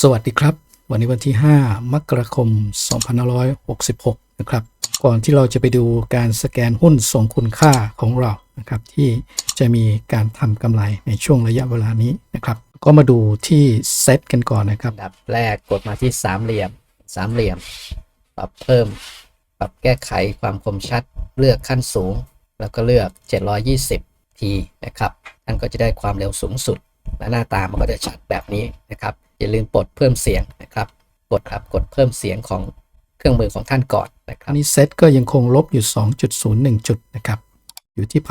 สวัสดีครับ วันนี้วันที่ 5 มกราคม 2566 นะครับ ก่อนที่เราจะไปดูการสแกนหุ้นทรงคุณค่าของเรานะครับ ที่จะมีการทำกำไรในช่วงระยะเวลานี้นะครับ ก็มาดูที่เซตกันก่อนนะครับดับแรกกดมาที่สามเหลี่ยมสามเหลี่ยม ปรับเพิ่ม ปรับแก้ไขความคมชัด เลือกขั้นสูง แล้วก็เลือก 720 ทีนะครับท่านก็จะได้ความเร็วสูงสุด และหน้าตามันก็จะชัดแบบนี้นะครับ อย่าลืมปลดเพิ่มเสียงนะครับ กดครับกดเพิ่มเสียงของเครื่องมือของท่านก่อนนะครับนนี้เซตก็ยังคงลบอยู่ 2.01 จุดนะครับ อยู่ที่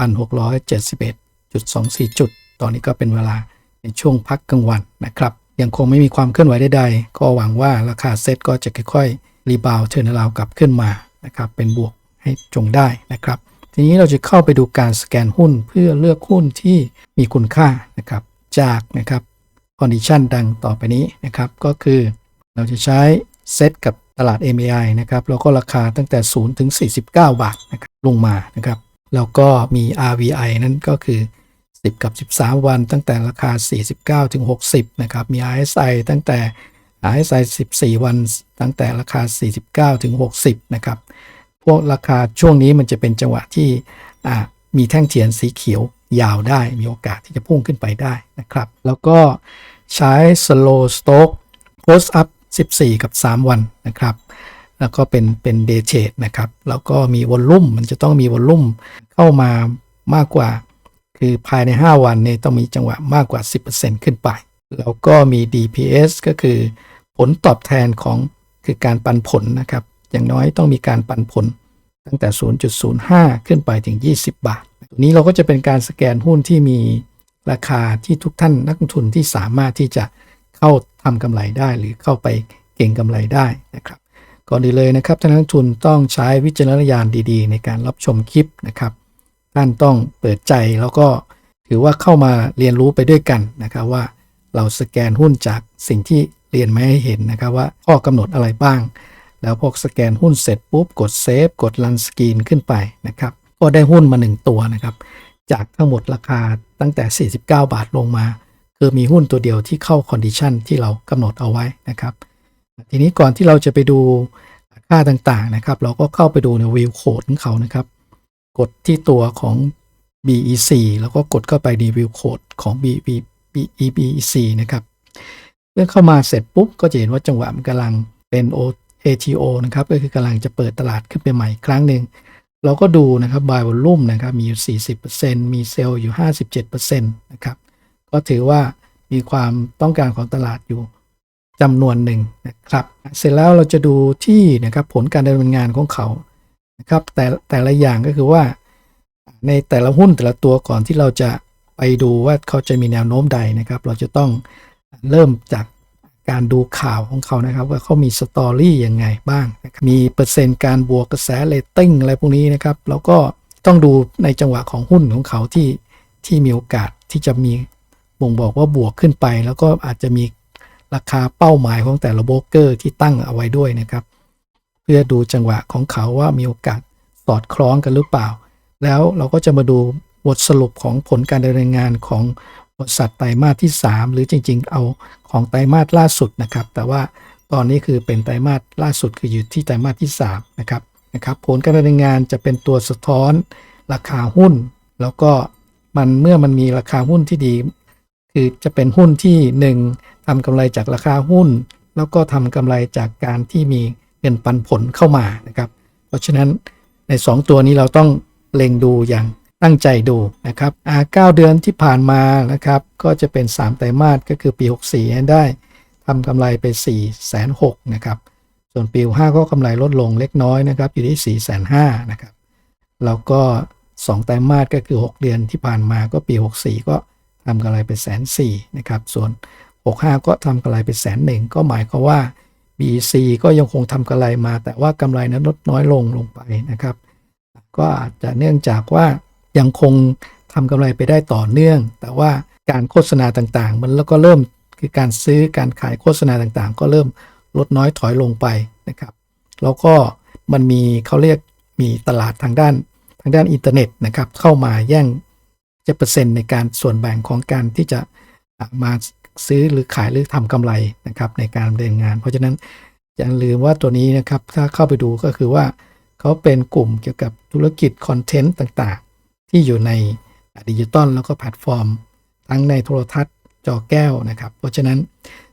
1,671.24 จุด ตอนนี้ก็เป็นเวลาในช่วงพักกลางวันนะครับ ยังคงไม่มีความเคลื่อนไหวใดๆ ก็หวังว่าราคาเซตก็จะค่อยๆ รีบาวเทิร์นราวกลับขึ้นมานะครับ เป็นบวกให้จงได้นะครับ ทีนี้เราจะเข้าไปดูการสแกนหุ้นเพื่อเลือกหุ้นที่มีคุณค่านะครับ จากนะครับ คอนดิชันดังต่อไปนี้นะครับ ก็คือเราจะใช้เซตกับตลาด MAI นะครับ แล้วก็ราคาตั้งแต่ 0 ถึง 49 บาทนะครับลงมานะครับ แล้วก็มี RVI นั่นก็คือ 10 กับ 13 วันตั้งแต่ราคา 49 ถึง 60 นะครับ มี RSI ตั้งแต่ RSI 14 วัน ตั้งแต่ราคา 49 ถึง 60 นะครับ พวกราคาช่วงนี้มันจะเป็นจังหวะที่มีแท่งเทียนสีเขียว ยาวได้มีโอกาสที่จะพุ่งขึ้นไปได้นะครับ แล้วก็ใช้ slow stock post up 14 กับ 3 วันนะครับ แล้วก็เป็นเป็น day trade นะครับ แล้วก็มีวอลลุ่มมันจะต้องมีวอลลุ่มเข้ามามากกว่า คือภายใน 5 วันเนี่ยต้องมีจังหวะมากกว่า 10%ขึ้นไป แล้วก็มี DPS ก็คือผลตอบแทนของคือการปันผลนะครับ อย่างน้อยต้องมีการปันผล ตั้งแต่ 0.05 ขึ้นไปถึง 20 บาท ตัวนี้เราก็จะเป็นการสแกนหุ้นที่มีราคาที่ทุกท่านนักลงทุนที่สามารถที่จะเข้าทำกำไรได้ หรือเข้าไปเก่งกำไรได้นะครับก่อนอื่นเลยนะครับท่านนักลงทุนต้องใช้วิจารณญาณดีๆ ในการรับชมคลิปนะครับ ท่านต้องเปิดใจแล้วก็ถือว่าเข้ามาเรียนรู้ไปด้วยกันนะครับว่าเราสแกนหุ้นจากสิ่งที่เรียนมาให้เห็นนะครับว่าข้อกำหนดอะไรบ้าง แล้วพอสแกนหุ้นเสร็จปุ๊บกดเซฟกดรันสกรีนขึ้นไปนะครับ ก็ได้หุ้นมา 1 ตัวนะครับ จากทั้งหมดราคาตั้งแต่ 49 บาทลงมา คือมีหุ้นตัวเดียวที่เข้าคอนดิชันที่เรากำหนดเอาไว้นะครับ ทีนี้ก่อนที่เราจะไปดูค่าต่างๆนะครับ เราก็เข้าไปดูในวิวโคดของเขานะครับ กดที่ตัวของ BEC แล้วก็กดเข้าไปในวิวโคดของ BB BEC นะครับ เมื่อเข้ามาเสร็จปุ๊บก็จะเห็นว่าจังหวะมันกำลังเป็น O ATO นะครับก็คือกำลังจะเปิดตลาดขึ้นไปใหม่ครั้งหนึ่งเราก็ดูนะครับ buy volume นะครับมีอยู่ 40%มีเซลล์อยู่ 57%นะครับก็ถือว่ามีความต้องการของตลาดอยู่จำนวนหนึ่งนะครับ เสร็จแล้วเราจะดูที่นะครับผลการดำเนินงานของเขานะครับแต่แต่ละอย่างก็คือว่า ในแต่ละหุ้นแต่ละตัวก่อนที่เราจะไปดูว่าเขาจะมีแนวโน้มใดนะครับ เราจะต้องเริ่มจาก การดูข่าวของเขานะครับ ว่าเขามีสตอรี่ยังไงบ้าง มีเปอร์เซ็นต์การบวกกระแสเรตติ้งอะไรพวกนี้นะครับ แล้วก็ต้องดูในจังหวะของหุ้นของเขาที่ที่มีโอกาสที่จะมีบ่งบอกว่าบวกขึ้นไป แล้วก็อาจจะมีราคาเป้าหมายของแต่ละโบรกเกอร์ที่ตั้งเอาไว้ด้วยนะครับ เพื่อดูจังหวะของเขาว่ามีโอกาสสอดคล้องกันหรือเปล่า แล้วเราก็จะมาดูบทสรุปของผลการดำเนินงานของ บริษัทไตรมาสที่ 3 หรือจริง ๆ เอาของไตรมาสล่าสุดนะครับ แต่ว่าตอนนี้คือเป็นไตรมาสล่าสุดคืออยู่ที่ไตรมาสที่3นะครับนะครับผลการดำเนินงานจะเป็นตัวสะท้อนราคาหุ้น แล้วก็มันเมื่อมันมีราคาหุ้นที่ดี คือจะเป็นหุ้นที่ 1ทำกำไรจากราคาหุ้น แล้วก็ทำกำไรจากการที่มีเงินปันผลเข้ามานะครับ เพราะฉะนั้นใน 2 ตัวนี้เราต้องเล็งดูอย่าง ตั้งใจดูนะครับอ่า9เดือนที่ผ่านมานะครับ ก็จะเป็น 3 ไตรมาสก็คือปี 64 ได้ทำกำไรไป 4 6 0 0 0นะครับ ส่วนปี 5 ก็กำไรลดลงเล็กน้อยนะครับ อยู่ที่ 4 5 0 0 0นะครับ แล้วก็ 2 ไตรมาสก็คือ 6 เดือนที่ผ่านมาก็ปี 64 ก็ทำกำไรไปแสนสี่นะครับ ส่วน 65 ก็ทำกำไรไปแสนหนึ่งก็หมายความว่า BC ก็ยังคงทำกำไรมา แต่ว่ากำไรนั้นลดน้อยลงลงไปนะครับ ก็อาจจะเนื่องจากว่า ยังคงทำกำไรไปได้ต่อเนื่อง แต่ว่าการโฆษณาต่างๆ มันแล้วก็เริ่มคือการซื้อการขายโฆษณาต่างๆ ก็เริ่มลดน้อยถอยลงไปนะครับ แล้วก็มันมีเขาเรียกมีตลาดทางด้านทางด้านอินเทอร์เน็ตนะครับเข้ามาแย่งจะเปอร์เซ็นต์ในการส่วนแบ่งของการที่จะมาซื้อหรือขายหรือทำกำไรนะครับในการดำเนินงาน เพราะฉะนั้นอย่าลืมว่าตัวนี้นะครับถ้าเข้าไปดูก็คือว่าเขาเป็นกลุ่มเกี่ยวกับธุรกิจคอนเทนต์ต่าง ที่อยู่ในดิจิตอลแล้วก็แพลตฟอร์ม ทั้งในโทรทัศน์จอแก้วนะครับ เพราะฉะนั้น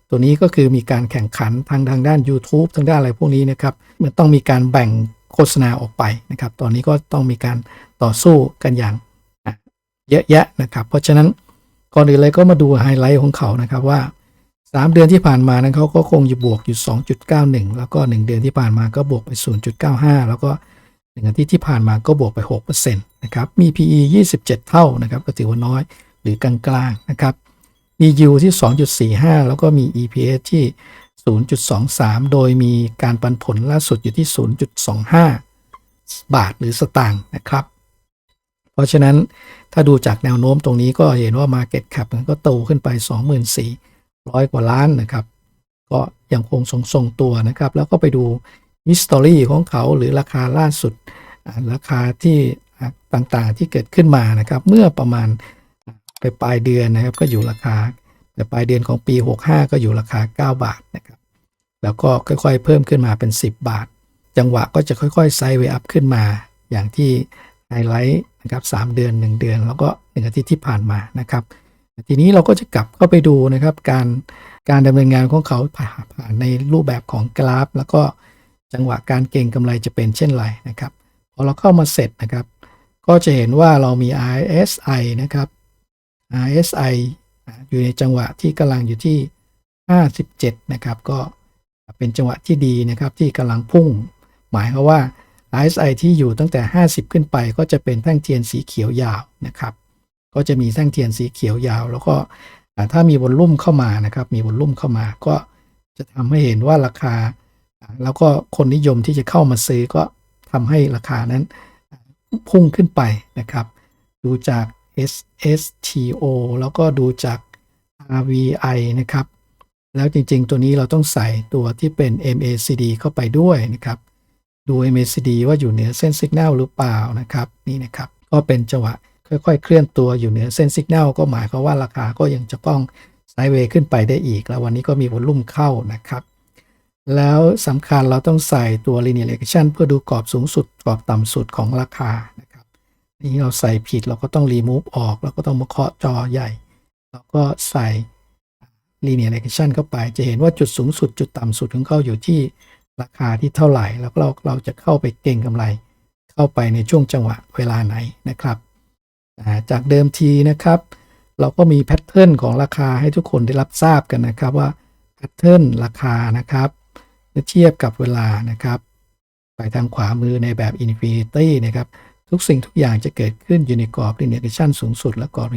ตัวนี้ก็คือมีการแข่งขันทางทางด้าน YouTube ทางด้านอะไรพวกนี้นะครับมันต้องมีการแบ่งโฆษณาออกไปนะครับ ตอนนี้ก็ต้องมีการต่อสู้กันอย่างเยอะแยะนะครับ เพราะฉะนั้นก่อนอื่นเลยก็มาดูไฮไลท์ของเขานะครับว่า 3 เดือนที่ผ่านมานั้นเขาก็คงอยู่บวกอยู่ 2.91 แล้วก็ 1 เดือนที่ผ่านมาก็บวกไป 0.95 แล้วก็ หนึ่งอาทิตย์ที่ผ่านมาก็บวกไป6%นะครับ มี PE 27 เท่านะครับ ก็ถือว่าน้อยหรือกลางๆนะครับ มี yield ที่ 2.45 แล้วก็มี EPS ที่ 0.23 โดยมีการปันผลล่าสุดอยู่ที่ 0.25 บาทหรือสตางค์นะครับ เพราะฉะนั้นถ้าดูจากแนวโน้มตรงนี้ก็เห็นว่า Market Cap มันก็โตขึ้นไป 24,000กว่าล้านนะครับ ก็ยังคงทรงๆตัวนะครับ แล้วก็ไปดู history ของเขาหรือราคาล่าสุดราคาที่ต่างๆที่เกิดขึ้นมานะครับ เมื่อประมาณไปปลายเดือนนะครับ ก็อยู่ราคาแต่ปลายเดือนของปี 65 ก็อยู่ราคา 9 บาทนะครับ แล้วก็ค่อยๆ เพิ่มขึ้นมาเป็น 10 บาท จังหวะก็จะค่อยๆไซด์เวย์อัพขึ้นมา อย่างที่ไฮไลท์นะครับ3เดือน 1 เดือน แล้วก็ 1 อาทิตย์ที่ผ่านมานะครับ ทีนี้เราก็จะกลับเข้าไปดูนะครับ การการดำเนินงานของเขาผ่านในรูปแบบของกราฟ แล้วก็ จังหวะการเก็งกำไรจะเป็นเช่นไรนะครับพอเราเข้ามาเสร็จนะครับ ก็จะเห็นว่าเรามี RSI นะครับ RSI อ่าอยู่ในจังหวะที่กำลังอยู่ที่ 57 นะครับ ก็เป็นจังหวะที่ดีนะครับที่กำลังพุ่ง หมายความว่า RSI ที่อยู่ตั้งแต่ 50 ขึ้นไป ก็จะเป็นแท่งเทียนสีเขียวยาวนะครับ ก็จะมีแท่งเทียนสีเขียวยาว แล้วก็ถ้ามีวอลลุ่มเข้ามานะครับ มีวอลลุ่มเข้ามา ก็จะทำให้เห็นว่าราคา แล้วก็คนนิยมที่จะเข้ามาซื้อก็ทำให้ราคานั้นพุ่งขึ้นไปนะครับ ดูจาก SSTO แล้วก็ดูจาก RVI นะครับ แล้วจริงๆ ตัวนี้เราต้องใส่ตัวที่เป็น MACD เข้าไปด้วยนะครับ ดู MACD ว่าอยู่เหนือเส้นสัญญาณหรือเปล่านะครับ นี่นะครับ ก็เป็นจังหวะค่อยๆ เคลื่อนตัวอยู่เหนือเส้นสัญญาณก็หมายความว่าราคาก็ยังจะต้องไซด์เวย์ขึ้นไปได้อีก แล้ววันนี้ก็มีวอลุ่มเข้านะครับ แล้วสำคัญเราต้องใส่ตัว linear regression เพื่อดูกรอบสูงสุดกรอบต่ำสุดของราคานะครับนี่เราใส่ผิดเราก็ต้อง remove ออกแล้วก็ต้องมาเคาะจอใหญ่แล้วก็ใส่ linear regression เข้าไป จะเห็นว่าจุดสูงสุดจุดต่ำสุดของเขาอยู่ที่ราคาที่เท่าไหร่ แล้วเราเราจะเข้าไปเก็งกำไร เข้าไปในช่วงจังหวะเวลาไหนนะครับจากเดิมทีนะครับ เราก็มีแพทเทิร์นของราคาให้ทุกคนได้รับทราบกันนะครับว่าแพทเทิร์นราคานะครับ เมื่อเทียบกับเวลานะครับไปทางขวามือในแบบ Infinity นะครับ ทุกสิ่งทุกอย่างจะเกิดขึ้นอยู่ในกรอบ linear regression สูงสุด และกรอบ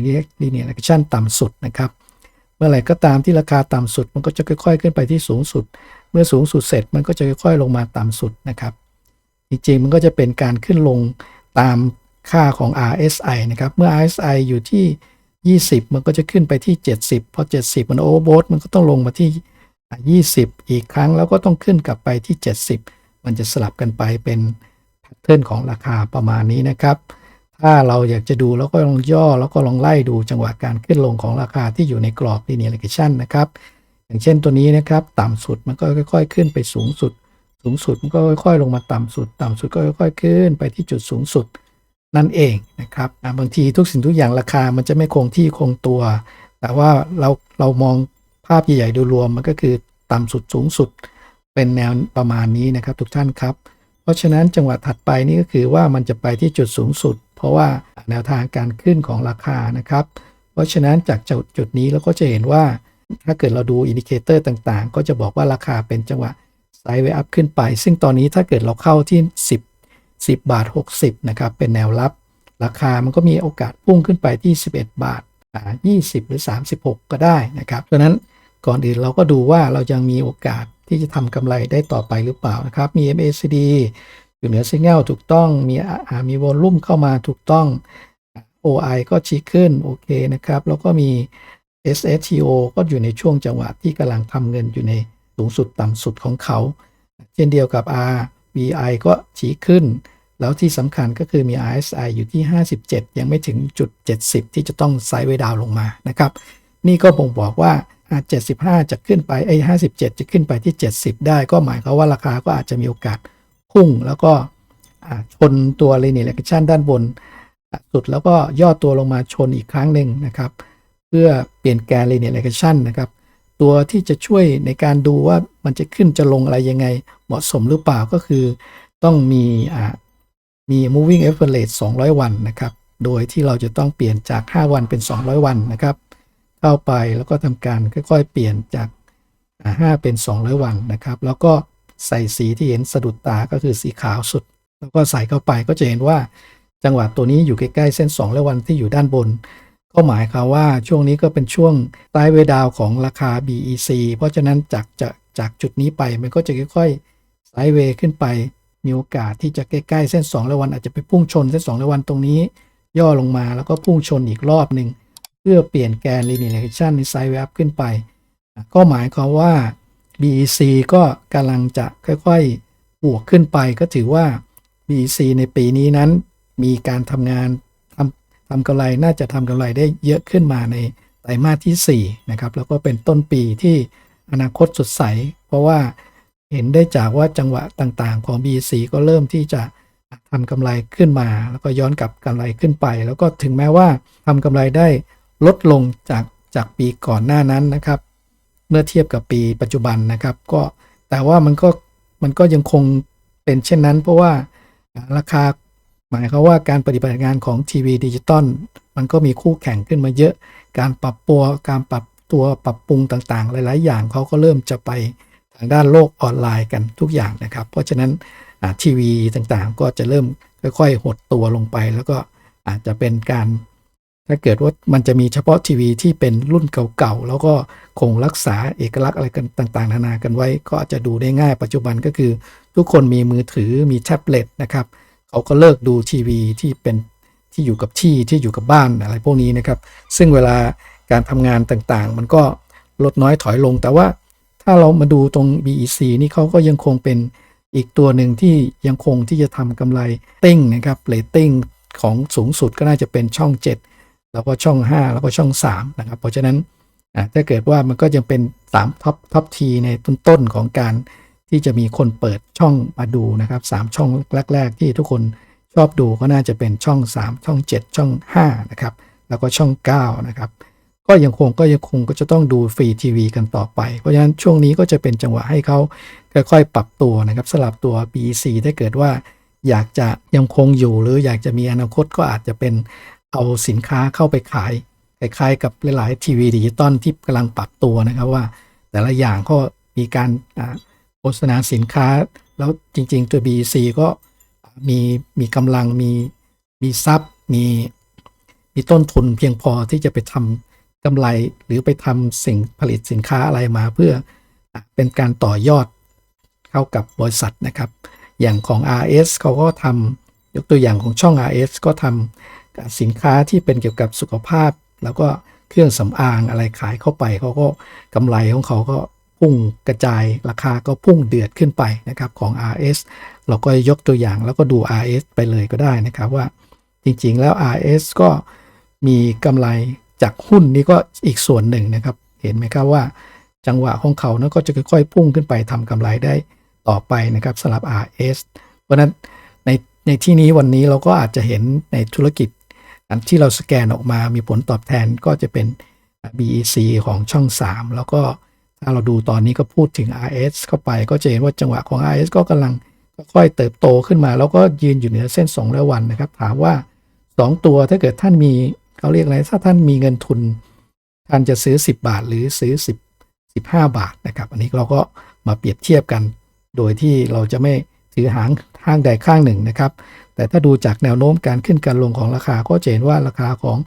linear regression ต่ำสุดนะครับ เมื่อไหร่ก็ตามที่ราคาต่ำสุด มันก็จะค่อย ๆ ขึ้นไปที่สูงสุด เมื่อสูงสุดเสร็จมันก็จะค่อย ๆ ลงมาต่ำสุดนะครับ จริงๆ มันก็จะเป็นการขึ้นลงตามค่าของ RSI นะครับ เมื่อ RSI อยู่ที่ 20 มันก็จะขึ้นไปที่ 70 พอ 70 มันโอเวอร์โบมันก็ต้องลงมาที่ 20 อีกครั้งแล้วก็ต้องขึ้นกลับไปที่ 70 มันจะสลับกันไปเป็นแพทเทิร์นของราคาประมาณนี้นะครับ ถ้าเราอยากจะดูแล้วก็ลองย่อแล้วก็ลองไล่ดูจังหวะการขึ้นลงของราคาที่อยู่ในกรอบ linear regression นะครับ อย่างเช่นตัวนี้นะครับ ต่ำสุดมันก็ค่อย ๆ ขึ้นไปสูงสุด สูงสุดมันก็ค่อยๆ ลงมาต่ำสุด ต่ำสุดก็ค่อย ๆ ขึ้นไปที่จุดสูงสุดนั่นเองนะครับบางทีทุกสิ่งทุกอย่างราคามันจะไม่คงที่คงตัว แต่ว่าเราเรามอง ภาพใหญ่ๆโดยรวมมันก็คือต่ำสุดสูงสุดเป็นแนวประมาณนี้นะครับ ทุกท่านครับ เพราะฉะนั้นจังหวะถัดไปนี่ก็คือว่ามันจะไปที่จุดสูงสุด เพราะว่าแนวทางการขึ้นของราคานะครับ เพราะฉะนั้นจากจุดจุดนี้เราก็จะเห็นว่าถ้าเกิดเราดูอินดิเคเตอร์ต่างๆ ก็จะบอกว่าราคาเป็นจังหวะไซด์เวอัพขึ้นไป ซึ่งตอนนี้ถ้าเกิดเราเข้าที่ 10 10 บาท 60 นะครับ เป็นแนวรับ ราคามันก็มีโอกาสพุ่งขึ้นไปที่ 11 บาทอ่า20 หรือ 36 ก็ได้นะครับเพราะนั้น ก่อนอื่นเราก็ดูว่าเรายังมีโอกาสที่จะทำกำไรได้ต่อไปหรือเปล่านะครับ มี MACD อยู่เหนือ Signal ถูกต้อง มีมีวอลลุ่มเข้ามาถูกต้อง OI ก็ชี้ขึ้นโอเคนะครับ แล้วก็มี SSTO ก็อยู่ในช่วงจังหวะที่กำลังทำเงินอยู่ในสูงสุดต่ำสุดของเขา เช่นเดียวกับ RVI ก็ชี้ขึ้น แล้วที่สำคัญก็คือมี RSI อยู่ที่ 57 ยังไม่ถึงจุด 70 ที่จะต้องไซด์เวดาวน์ลงมานะครับ นี่ก็บ่งบอกว่า75 จะขึ้นไปไอ้57 จะขึ้นไปที่ 70 ได้ก็หมายความว่าราคาก็อาจจะมีโอกาสพุ่ง แล้วก็ชนตัว linear action ด้านบน สุดแล้วก็ย่อตัวลงมาชนอีกครั้งหนึ่งนะครับ เพื่อเปลี่ยนแกน linear action นะครับตัวที่จะช่วยในการดูว่ามันจะขึ้นจะลงอะไรยังไง เหมาะสมหรือเปล่าก็คือ ต้องมีอ่ามี moving average 200 วันนะครับ โดยที่เราจะต้องเปลี่ยนจาก 5 วันเป็น 200 วันนะครับ เข้าไปแล้วก็ทำการค่อยๆ เปลี่ยนจาก5เป็น 200 วันนะครับ แล้วก็ใส่สีที่เห็นสะดุดตาก็คือสีขาวสุด แล้วก็ใส่เข้าไปก็จะเห็นว่าจังหวะตัวนี้อยู่ใกล้ๆเส้น200วันที่อยู่ด้านบน ก็หมายความว่าช่วงนี้ก็เป็นช่วงใต้เวดาวของราคา BEC เพราะฉะนั้นจากจากจากจุดนี้ไปมันก็จะค่อยๆไซด์เวย์ขึ้นไป มีโอกาสที่จะใกล้ๆเส้น2ระวันอาจจะไปพุ่งชนเส้น2ระวันตรงนี้ ย่อลงมาแล้วก็พุ่งชนอีกรอบหนึ่ง พื่อเปลี่ยนแกน linear regression ในไซด์เวย์อัพขึ้นไป ก็หมายความว่า BEC ก็กำลังจะค่อยๆบวกขึ้นไป ก็ถือว่า BEC ในปีนี้นั้น มีการทำงานทำทำกำไรน่าจะทำกำไรได้เยอะขึ้นมาในไตรมาสที่ 4 นะครับ แล้วก็เป็นต้นปีที่อนาคตสดใส เพราะว่าเห็นได้จากว่าจังหวะต่างๆ ของ BEC ก็เริ่มที่จะทำกำไรขึ้นมา แล้วก็ย้อนกลับกำไรขึ้นไป แล้วก็ถึงแม้ว่าทำกำไรได้ ลดลงจากจากปีก่อนหน้านั้นนะครับ เมื่อเทียบกับปีปัจจุบันนะครับ ก็แต่ว่ามันก็มันก็ยังคงเป็นเช่นนั้น เพราะว่าราคาหมายความว่าการปฏิบัติงานของทีวีดิจิตอลมันก็มีคู่แข่งขึ้นมาเยอะ การปรับตัวการปรับตัวปรับปรุงต่างๆ หลาย ๆ อย่างเขาก็เริ่มจะไปทางด้านโลกออนไลน์กันทุกอย่างนะครับ เพราะฉะนั้นทีวีต่างๆ ก็จะเริ่มค่อย ๆ หดตัวลงไป แล้วก็อาจจะเป็นการ ถ้าเกิดว่ามันจะมีเฉพาะทีวีที่เป็นรุ่นเก่าๆ แล้วก็คงรักษาเอกลักษณ์อะไรกันต่างๆ นานากันไว้ ก็อาจจะดูได้ง่ายปัจจุบันก็คือ ทุกคนมีมือถือมีแท็บเล็ตนะครับเขาก็เลิกดูทีวีที่เป็นที่อยู่กับที่ที่อยู่กับบ้านอะไรพวกนี้นะครับ ซึ่งเวลาการทำงานต่างๆ มันก็ลดน้อยถอยลง แต่ว่าถ้าเรามาดูตรง BEC นี่เขาก็ยังคงเป็นอีกตัวหนึ่งที่ยังคงที่จะทำกำไรติ้งนะครับเรตติ้งของสูงสุดก็น่าจะเป็นช่อง 7 แล้วก็ช่อง 5 แล้วก็ช่อง 3 นะครับ เพราะฉะนั้นถ้าเกิดว่ามันก็ยังเป็น3ท็อปท็อปทีในต้นๆของการที่จะมีคนเปิดช่องมาดูนะครับ 3 ช่องแรก ๆ ที่ทุกคนชอบดูก็น่าจะเป็นช่อง 3 ช่อง 7 ช่อง 5 นะครับ แล้วก็ช่อง 9 นะครับ ก็ยังคงก็ยังคงก็จะต้องดูฟรีทีวีกันต่อไป เพราะฉะนั้นช่วงนี้ก็จะเป็นจังหวะให้เขาค่อยๆปรับตัวนะครับสลับตัว BEC ถ้าเกิดว่าอยากจะยังคงอยู่หรืออยากจะมีอนาคตก็อาจจะเป็น เอาสินค้าเข้าไปขายคล้ายๆกับหลายๆทีวีดิจิตอลที่กำลังปรับตัวนะครับว่า แต่ละอย่างก็มีการโฆษณาสินค้า แล้วจริงๆตัว BEC ก็มีมีกำลังมีมีทรัพย์มีมีต้นทุนเพียงพอที่จะไปทำกำไรหรือไปทำสิ่งผลิตสินค้าอะไรมาเพื่ออเป็นการต่อยอดเข้ากับบริษัทนะครับ อย่างของ RS เขาก็ทำยกตัวอย่างของช่อง RS ก็ทำ สินค้าที่เป็นเกี่ยวกับสุขภาพ แล้วก็เครื่องสำอางอะไรขายเข้าไปเขาก็กำไรของเขาก็พุ่งกระจายราคาก็พุ่งเดือดขึ้นไปนะครับของ RS เราก็ยกตัวอย่างแล้วก็ดู RS ไปเลยก็ได้นะครับว่าจริงๆแล้ว RS ก็มีกำไรจากหุ้นนี่ก็อีกส่วนหนึ่งนะครับ เห็นไหมครับว่าจังหวะของเขานั้นก็จะค่อยๆ พุ่งขึ้นไปทำกำไรได้ต่อไปนะครับสำหรับ RS เพราะฉะนั้นในในที่นี้วันนี้เราก็อาจจะเห็นในธุรกิจ อันที่เราสแกนออกมามีผลตอบแทนก็จะเป็น BEC ของช่อง 3 แล้วก็ถ้าเราดูตอนนี้ก็พูดถึง RS เข้าไปก็จะเห็นว่าจังหวะของ RS ก็กำลังค่อยเติบโตขึ้นมา แล้วก็ยืนอยู่เหนือเส้น2ร้อยวันนะครับ ถามว่า 2 ตัวถ้าเกิดท่านมีเขาเรียกอะไรถ้าท่านมีเงินทุน ท่านจะซื้อ 10 บาทหรือซื้อ 10 15 บาทนะครับ อันนี้เราก็มาเปรียบเทียบกัน โดยที่เราจะไม่ถือหาง ข้างใดข้างหนึ่งนะครับ แต่ถ้าดูจากแนวโน้มการขึ้นการลงของราคาก็จะเห็นว่าราคาของ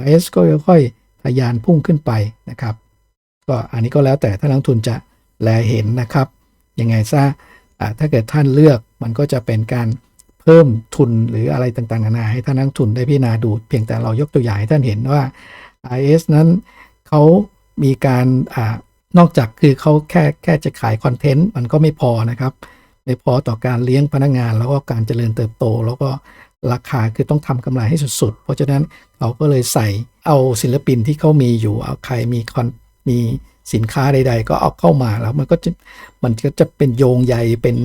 RS ก็ค่อยๆทะยานพุ่งขึ้นไปนะครับ ก็อันนี้ก็แล้วแต่ถ้านักลงทุนจะแลเห็นนะครับ ยังไงซะถ้าเกิดท่านเลือกมันก็จะเป็นการเพิ่มทุนหรืออะไรต่างๆนานาให้ท่านนักทุนได้พิจารณาดู เพียงแต่เรายกตัวอย่างให้ท่านเห็นว่า RS นั้นเขามีการอนอกจากคือเขาแค่แค่จะขายคอนเทนต์มันก็ไม่พอนะครับ พอต่อการเลี้ยงพนักงาน แล้วก็การเจริญเติบโต แล้วก็ราคาคือต้องทำกำไรให้สุด ๆ เพราะฉะนั้นเขาก็เลยใส่เอาศิลปินที่เขามีอยู่เอาใครมีคอนมีสินค้าใด ๆ ก็เอาเข้ามาแล้วมันก็จะมันก็จะเป็นโยงใยเป็น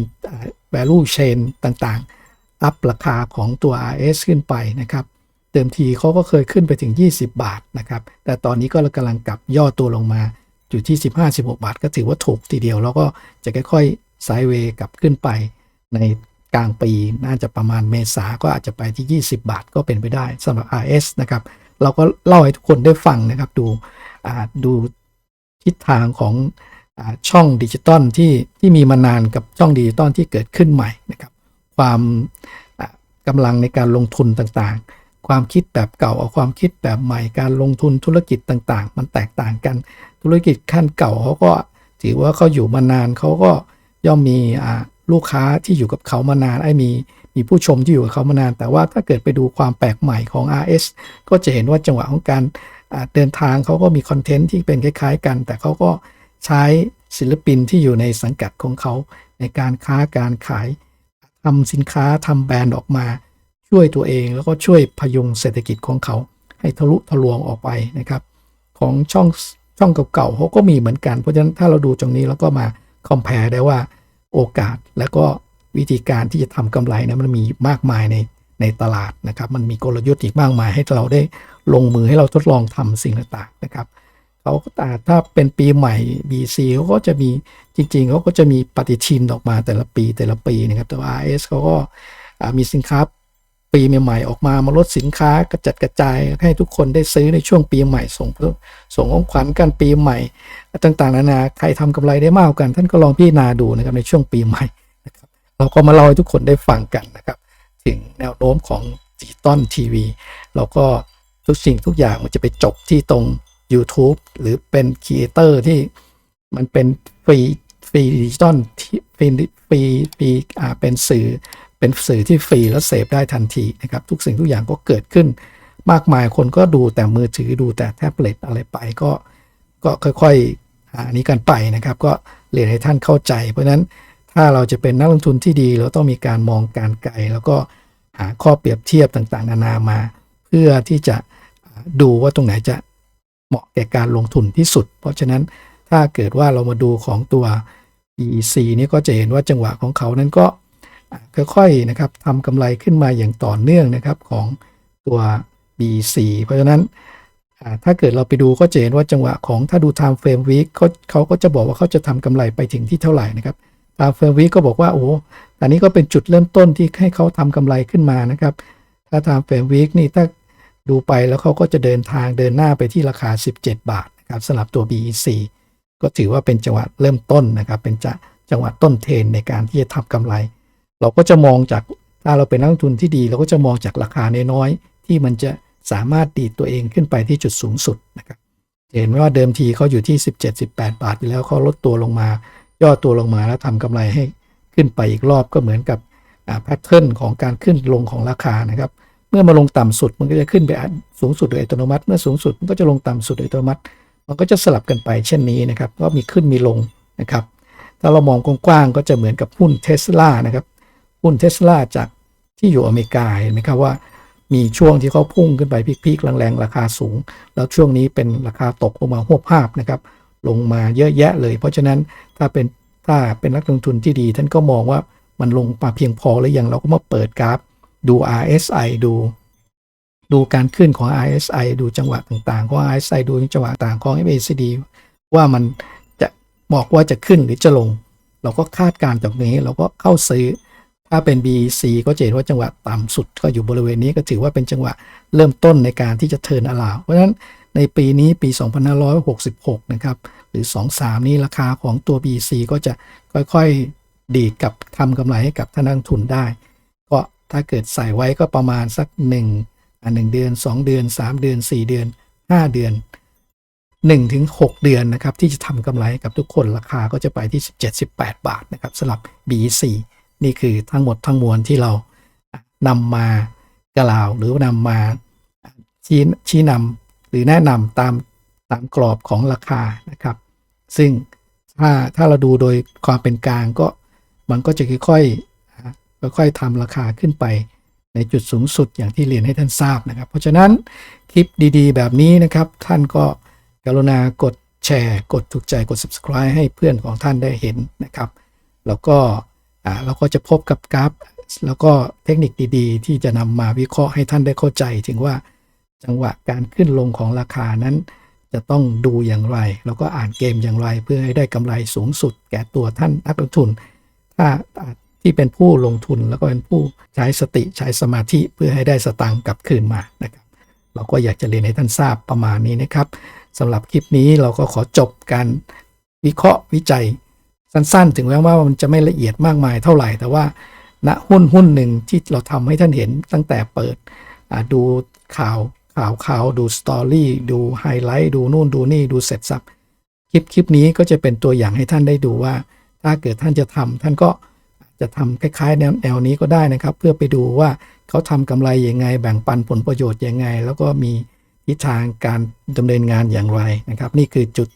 value chain ต่างๆ อัพราคาของตัว RS ขึ้นไปนะครับเดิมทีเขาก็เคยขึ้นไปถึง 20 บาทนะครับ แต่ตอนนี้ก็กำลังกลับย่อตัวลงมาอยู่ที่ 15-16 บาท ก็ถือว่าถูกทีเดียว แล้วก็จะค่อย ไซด์เวย์กลับขึ้นไปในกลางปีน่าจะประมาณเมษาก็อาจจะไปที่ 20 บาทก็เป็นไปได้สำหรับ RS นะครับ เราก็เล่าให้ทุกคนได้ฟังนะครับ ดูดูทิศทางของอช่องดิจิตอลที่ที่มีมานานกับช่องดิจิตอลที่เกิดขึ้นใหม่นะครับ ความกำลังในการลงทุนต่างๆ ความคิดแบบเก่าเอาความคิดแบบใหม่การลงทุนธุรกิจต่างๆ มันแตกต่างกัน ธุรกิจขั้นเก่าเขาก็ถือว่าเขาอยู่มานานเขาก็ ย่อมมีลูกค้าที่อยู่กับเขามานานไอ้มีมีผู้ชมที่อยู่กับเขามานาน แต่ว่าถ้าเกิดไปดูความแปลกใหม่ของ RS ก็จะเห็นว่าจังหวะของการเดินทางเขาก็มีคอนเทนต์ที่เป็นคล้าย ๆ กัน แต่เขาก็ใช้ศิลปินที่อยู่ในสังกัดของเขา ในการค้าการขายทำสินค้าทำแบรนด์ออกมา ช่วยตัวเองแล้วก็ช่วยพยุงเศรษฐกิจของเขา ให้ทะลุทะลวงออกไปนะครับ ของช่องช่องเก่าๆเขาก็มีเหมือนกันเพราะฉะนั้นถ้าเราดูตรงนี้แล้วก็มา คอมเพลได้ว่าโอกาสและก็วิธีการที่จะทำกำไรนะมันมีมากมายในในตลาดนะครับ มันมีกลยุทธ์อีกมากมายให้เราได้ลงมือให้เราทดลองทำสิ่งต่างๆนะครับเขาแต่ถ้าเป็นปีใหม่ BC เขาก็จะมีจริง ๆเขาก็จะมีปฏิทินออกมาแต่ละปีแต่ละปีนะครับ แต่ว่า RS เขาก็มีสินค้า ปีใหม่ๆออกมามาลดสินค้ากระจัดกระจายให้ทุกคนได้ซื้อในช่วงปีใหม่ส่งส่งของขวัญกันปีใหม่ ต่างๆนานาใครทำกำไรได้มากกัน ท่านก็ลองพิจารณาดูนะครับในช่วงปีใหม่นะครับเราก็มาเล่าให้ทุกคนได้ฟังกันนะครับ ถึงแนวโน้มของดิจิตอลทีวีแล้วก็ทุกสิ่งทุกอย่างมันจะไปจบที่ตรง YouTube หรือเป็นครีเอเตอร์ที่มันเป็นฟรีฟรีดิจิตอลที่ฟรีฟรีฟรีอ่าเป็นสื่อ เป็นสื่อที่ฟรีแล้วเสพได้ทันทีนะครับ ทุกสิ่งทุกอย่างก็เกิดขึ้น มากมายคนก็ดูแต่มือถือดูแต่แท็บเล็ตอะไรไปก็ก็ค่อยๆหานี้กันไปนะครับ ก็เรียนให้ท่านเข้าใจ เพราะฉะนั้นถ้าเราจะเป็นนักลงทุนที่ดีเราต้องมีการมองการไกล แล้วก็หาข้อเปรียบเทียบต่างๆ นานามา เพื่อที่จะดูว่าตรงไหนจะเหมาะแก่การลงทุนที่สุด เพราะฉะนั้นถ้าเกิดว่าเรามาดูของตัว EC นี่ก็จะเห็นว่าจังหวะของเขานั้นก็ ค่อยๆนะครับทำกำไรขึ้นมาอย่างต่อเนื่องนะครับของตัว BC เพราะฉะนั้นถ้าเกิดเราไปดูก็จะเห็นว่าจังหวะของถ้าดู time frame week เขาเขาก็จะบอกว่าเขาจะทำกำไรไปถึงที่เท่าไหร่นะครับ time frame week ก็บอกว่าโอ้โหอันนี้ก็เป็นจุดเริ่มต้นที่ให้เขาทำกำไรขึ้นมานะครับ ถ้า time frame week นี่ถ้าดูไปแล้วเขาก็จะเดินทางเดินหน้าไปที่ราคา 17 บาทนะครับสำหรับตัว BEC ก็ถือว่าเป็นจังหวะเริ่มต้นนะครับ เป็นจจังหวะต้นเทรนในการที่จะทำกำไร เราก็จะมองจากถ้าเราเป็นนักลงทุนที่ดี เราก็จะมองจากราคาน้อยๆที่มันจะสามารถดีดตัวเองขึ้นไปที่จุดสูงสุดนะครับเห็นไหมว่าเดิมทีเขาอยู่ที่ 17-18 บาทอยู่แล้วเขาลดตัวลงมา ย่อตัวลงมาแล้วทำกำไรให้ขึ้นไปอีกรอบก็เหมือนกับแพทเทิร์นของการขึ้นลงของราคานะครับ เมื่อมาลงต่ำสุดมันก็จะขึ้นไปสูงสุดโดยอัตโนมัติ เมื่อสูงสุดมันก็จะลงต่ำสุดโดยอัตโนมัติ มันก็จะสลับกันไปเช่นนี้นะครับก็มีขึ้นมีลงนะครับ ถ้าเรามองกว้างๆก็จะเหมือนกับหุ้นเทสลานะครับ หุ้นเทสลาจากที่อยู่อเมริกาเห็นไหมครับว่ามีช่วงที่เขาพุ่งขึ้นไปพีคๆแรงๆ ราคาสูง แล้วช่วงนี้เป็นราคาตกลงมาหวบภาพนะครับ ลงมาเยอะแยะเลย เพราะฉะนั้นถ้าเป็นถ้าเป็นนักลงทุนที่ดี ท่านก็มองว่ามันลงมาเพียงพอหรือยังเราก็มาเปิดกราฟดู RSI ดู ดูการขึ้นของ RSI ดูจังหวะต่างๆ ของ RSI ดูจังหวะต่างของ MACD ว่ามันจะบอกว่าจะขึ้นหรือจะลง เราก็คาดการณ์จากนี้เราก็เข้าซื้อ ถ้าเป็น BC ก็จะเห็นว่าจังหวะต่ำสุดก็อยู่บริเวณนี้ก็ถือว่าเป็นจังหวะเริ่มต้นในการที่จะเทินอลาวเพราะฉะนั้นในปีนี้ปี 2566 นะครับหรือ 23 นี้ราคาของตัว BC ก็จะค่อยๆ ดีดกับทำกำไรให้กับท่านักทุนได้ ก็ถ้าเกิดใส่ไว้ก็ประมาณสัก 1อ่า1เดือน 2 เดือน 3 เดือน 4 เดือน 5 เดือน1ถึง6เดือนนะครับที่จะทำกำไรกับทุกคนราคาก็จะไปที่ 17-18 บาทนะครับสำหรับ BC นี่คือทั้งหมดทั้งมวลที่เรานำมากล่าวหรือนำมาชี้ชี้นำหรือแนะนำตามตามกรอบของราคานะครับ ซึ่งถ้าถ้าเราดูโดยความเป็นกลางก็มันก็จะค่อยๆค่อยๆทำราคาขึ้นไปในจุดสูงสุดอย่างที่เรียนให้ท่านทราบนะครับ เพราะฉะนั้นคลิปดีๆ แบบนี้นะครับ ท่านก็กรุณากดแชร์ กดถูกใจกด subscribe ให้เพื่อนของท่านได้เห็นนะครับ แล้วก็ อ่าเราก็จะพบกับกราฟ แล้วก็เทคนิคดีๆ ที่จะนำมาวิเคราะห์ให้ท่านได้เข้าใจ ถึงว่าจังหวะการขึ้นลงของราคานั้น จะต้องดูอย่างไร แล้วก็อ่านเกมอย่างไร เพื่อให้ได้กำไรสูงสุด แก่ตัวท่านนักลงทุน ถ้าที่เป็นผู้ลงทุนแล้วก็เป็นผู้ใช้สติใช้สมาธิเพื่อให้ได้สตังค์กลับคืนมานะครับเราก็อยากจะเรียนให้ท่านทราบประมาณนี้นะครับสำหรับคลิปนี้เราก็ขอจบการวิเคราะห์วิจัย สั้นๆ ถึงแม้ว่ามันจะไม่ละเอียดมากมายเท่าไหร่ แต่ว่าณหุ้นหุ้นหนึ่งที่เราทำให้ท่านเห็นตั้งแต่เปิดอ่าดูข่าวข่าวข่าวดูสตอรี่ดูไฮไลท์ดูนู่นดูนี่ดูเสร็จสับคลิปคลิปนี้ก็จะเป็นตัวอย่างให้ท่านได้ดูว่า ถ้าเกิดท่านจะทำท่านก็จะทำคล้ายๆแนวแนวนี้ก็ได้นะครับ เพื่อไปดูว่าเขาทำกำไรยังไง แบ่งปันผลประโยชน์ยังไง แล้วก็มีทิศทางการดำเนินงานอย่างไรนะครับ นี่คือจุด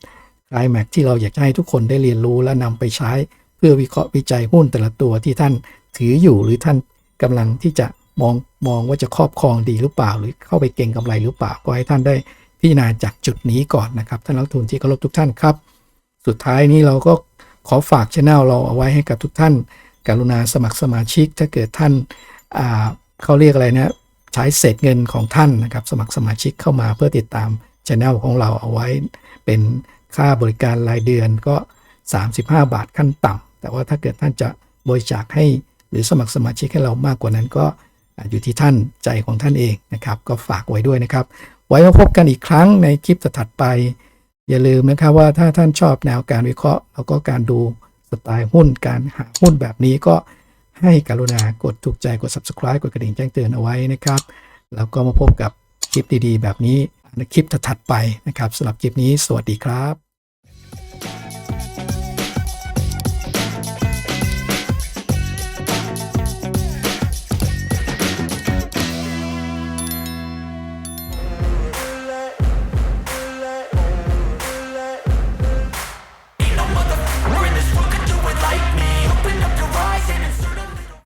คลแม็กที่เราอยากให้ทุกคนได้เรียนรู้และนำไปใช้ เพื่อวิเคราะห์วิจัยหุ้นแต่ละตัวที่ท่านถืออยู่หรือท่านกำลังที่จะมองมองว่าจะครอบครองดีหรือเปล่า หรือเข้าไปเก่งกำไรหรือเปล่าก็ให้ท่านได้พิจารณาจากจุดนี้ก่อนนะครับท่านนักทุนที่เคารพทุกท่านครับ สุดท้ายนี้เราก็ขอฝากช anel เราเอาไว้ให้กับทุกท่าน กรุณาสมัครสมาชิก ถ้าเกิดท่านอ่าเขาเรียกอะไรนะใช้เศษเงินของท่านนะครับ สมัครสมาชิกเข้ามาเพื่อติดตามช anel ของเราเอาไว้เป็น ค่าบริการรายเดือนก็ 35 บาทขั้นต่ำแต่ว่าถ้าเกิดท่านจะบริจาคให้หรือสมัครสมาชิกให้เรามากกว่านั้นก็อ่าอยู่ที่ท่านใจของท่านเองนะครับ ก็ฝากไว้ด้วยนะครับ ไว้มาพบกันอีกครั้งในคลิปถัดไป อย่าลืมนะครับว่าถ้าท่านชอบแนวการวิเคราะห์ แล้วก็การดูสไตล์หุ้นการหาหุ้นแบบนี้ก็ให้กรุณากดถูกใจกด subscribe กดกระดิ่งแจ้งเตือนเอาไว้นะครับ แล้วก็มาพบกับคลิปดีๆ แบบนี้ ในคลิปถัดไปนะครับสำหรับคลิปนี้สวัสดีครับ